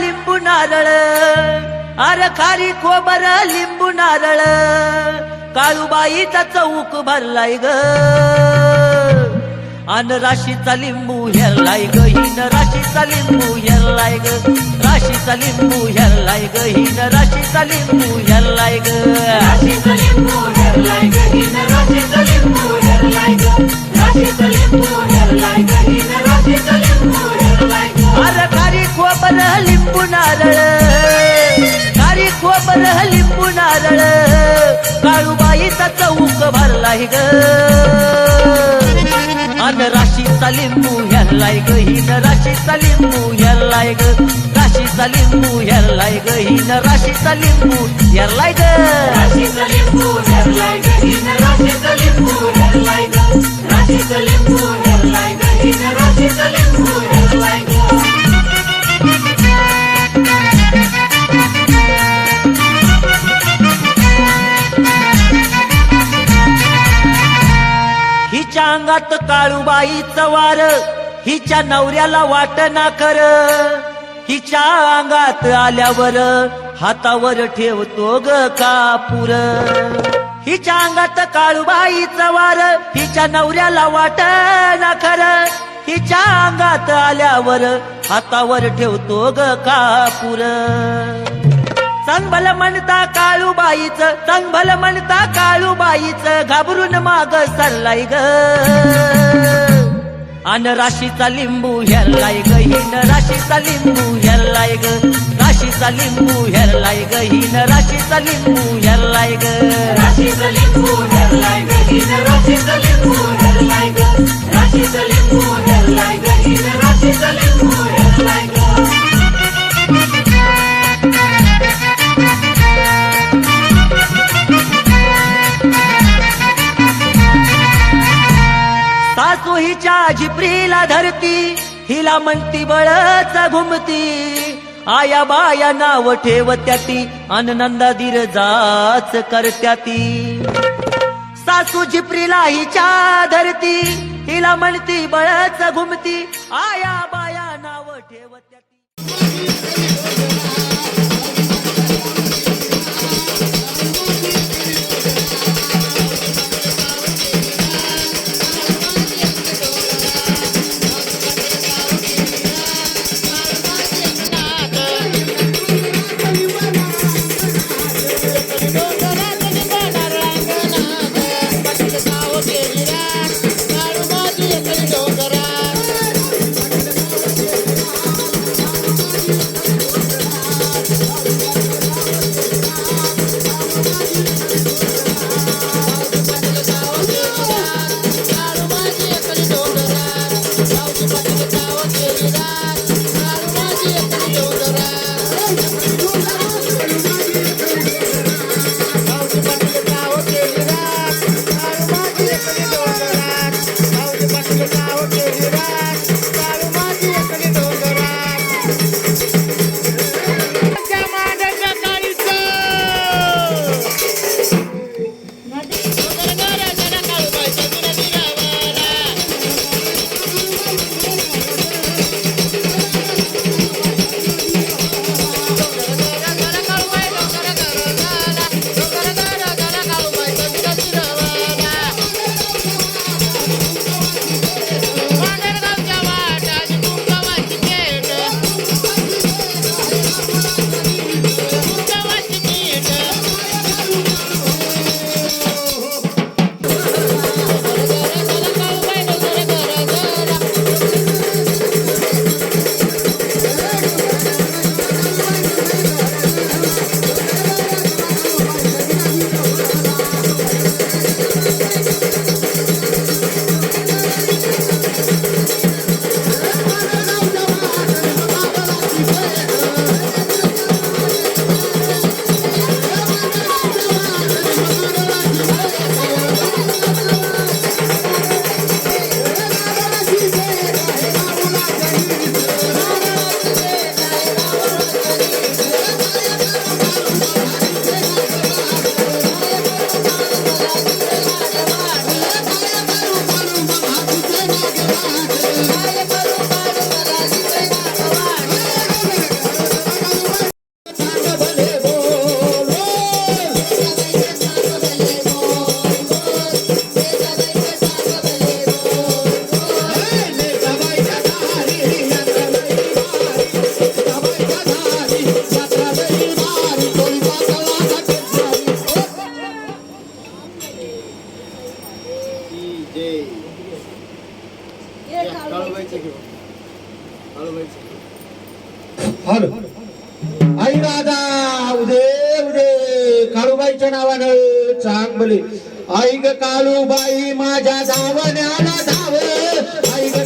लिंबू नारळ. अर खारी खोबर लिंबू नारळ. काळूबाईचा चौक भरलाय ग. अन राशीचा लिंबू हेरलाय ग. हिन राशीचा लिंबू हेरलाय ग. राशीचा लिंबू हेरलाय ग. हिन राशीचा लिंबू हेरलाय ग. राशीचा लिंबू हेरलाय ग. हिन राशीचा लिंबू हेरलाय ग. राशीचा लिंबू हेरलाय ग. हिन राशीचा खोबर लिंबू नारळ. खारी खोबर लिंबू नारळ. काळूबाईचा चौक भरलाय ग. अन राशीचा लिंबू ह्यालाय ग. हिन राशीचा लिंबू ह्यालाय ग. राशीचा लिंबू ह्यालाय ग. हिन राशीचा लिंबू ह्यालाय ग. राशीचा लिंबू ह्यालाय ग. हिन राशीचा लिंबू ह्यालाय ग. राशीचा लिंबू ह्यालाय ग. हिन राशीचा लिंबू अंगात काळूबाईचं वार हिच्या नवऱ्याला वाट ना कर. हिच्या अंगात आल्यावर हातावर ठेवतो ग कापूर. हिच्या अंगात काळूबाईचं वार हिच्या नवऱ्याला वाट ना कर. हिच्या अंगात आल्यावर हातावर ठेवतो ग कापूर. संभल म्हणता काळूबाईच संभल म्हणता काळूबाईच घाबरून माग सरलाय ग. अन राशीचा लिंबू हेरलाय ग हिन राशीचा लिंबू हेरलाय ग. राशीचा लिंबू हेरलाय ग हिन राशीचा लिंबू हेरलाय ग. राशीचं लिंबू हेरलाय ग हिन राशीचा लिंबू रुहीच्या झिपरीला धरती हिला म्हणती बळच घुमती. आया बाया नाव ठेवत्या ती अननंदा धीर जाच करत्या ती सासू झिपरीला हिच्या धरती हिला म्हणती बळच घुमती. आया बाया नाव ठेवत्या हॅलो आई दादा उदे उदे. काळूबाईच्या नावानं चांगले. आई ग काळूबाई माझ्या धावण्याला धाव. आई ग